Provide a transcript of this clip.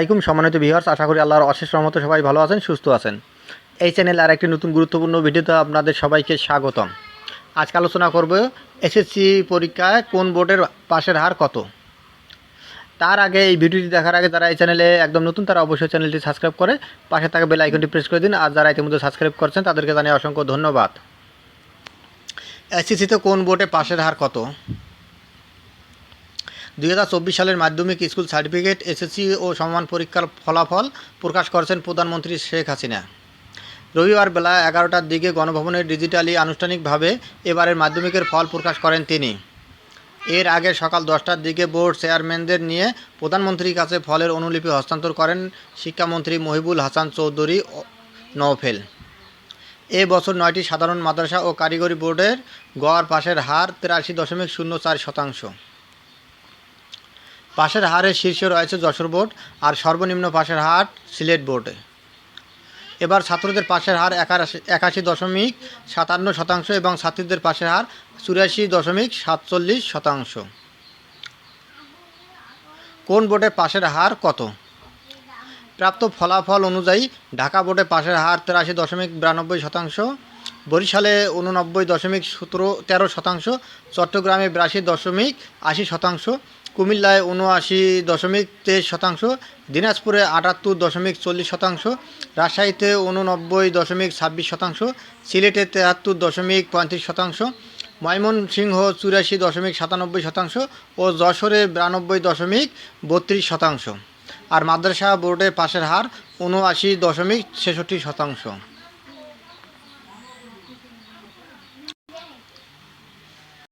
আলাইকুম, সম্মানিত ভিউয়ার্স আশা করি আল্লাহর অশেষ রহমতে সবাই ভালো আছেন, সুস্থ আছেন। এই চ্যানেলে আর একটি নতুন গুরুত্বপূর্ণ ভিডিওতে আপনাদের সবাইকে স্বাগতম। আজকে আলোচনা করব এসএসসি পরীক্ষায় কোন বোর্ডের পাশের হার কত? তার আগে এই ভিডিওটি দেখার আগে যারা এই চ্যানেলে একদম নতুন, তারা অবশ্যই চ্যানেলটি সাবস্ক্রাইব করে পাশে থাকা বেল আইকনটি প্রেস করে দিন, আর যারা ইতিমধ্যে সাবস্ক্রাইব করছেন, তাদেরকে জানিয়ে অসংখ্য ধন্যবাদ। এসএসসিতে কোন বোর্ডে পাশের হার কত? দুই হাজার চব্বিশ সালের মাধ্যমিক স্কুল সার্টিফিকেট, এসএসসি ও সমান পরীক্ষার ফলাফল প্রকাশ করেছেন প্রধানমন্ত্রী শেখ হাসিনা। রবিবার বেলা এগারোটার দিকে গণভবনের ডিজিটালি আনুষ্ঠানিকভাবে এবারের মাধ্যমিকের ফল প্রকাশ করেন তিনি। এর আগে সকাল দশটার দিকে বোর্ড চেয়ারম্যানদের নিয়ে প্রধানমন্ত্রীর কাছে ফলের অনুলিপি হস্তান্তর করেন শিক্ষামন্ত্রী মহিবুল হাসান চৌধুরী নওফেল। এ বছর নয়টি সাধারণ মাদ্রাসা ও কারিগরি বোর্ডের গড় পাশের হার তিরাশি দশমিক শূন্য চার শতাংশ। পাশের হারের শীর্ষে রয়েছে যশোর বোর্ড আর সর্বনিম্ন পাশের হার সিলেট বোর্ডে। এবার ছাত্রদের পাশের হার একাশি দশমিক সাতান্ন শতাংশ এবং ছাত্রীদের পাশের হার চুরাশি দশমিক সাতচল্লিশ শতাংশ। কোন বোর্ডে পাশের হার কত? প্রাপ্ত ফলাফল অনুযায়ী ঢাকা বোর্ডে পাশের হার তেরাশি দশমিক বিরানব্বই শতাংশ, বরিশালে উননব্বই দশমিক সতেরো তেরো শতাংশ, চট্টগ্রামে বিরাশি দশমিক আশি শতাংশ কুমিল্লায় উনআশি দশমিক তেইশ শতাংশ, দিনাজপুরে আটাত্তর দশমিক চল্লিশ শতাংশ, রাজশাহীতে উননব্বই দশমিক ছাব্বিশ শতাংশ, সিলেটে তেহাত্তর দশমিক পঁয়ত্রিশ শতাংশ, ময়মনসিংহ চুরাশি দশমিক সাতানব্বই শতাংশ ও যশোরে বিরানব্বই দশমিক বত্রিশ শতাংশ। আর মাদ্রাসা বোর্ডে পাশের হার উনআশি দশমিক ছেষট্টি শতাংশ।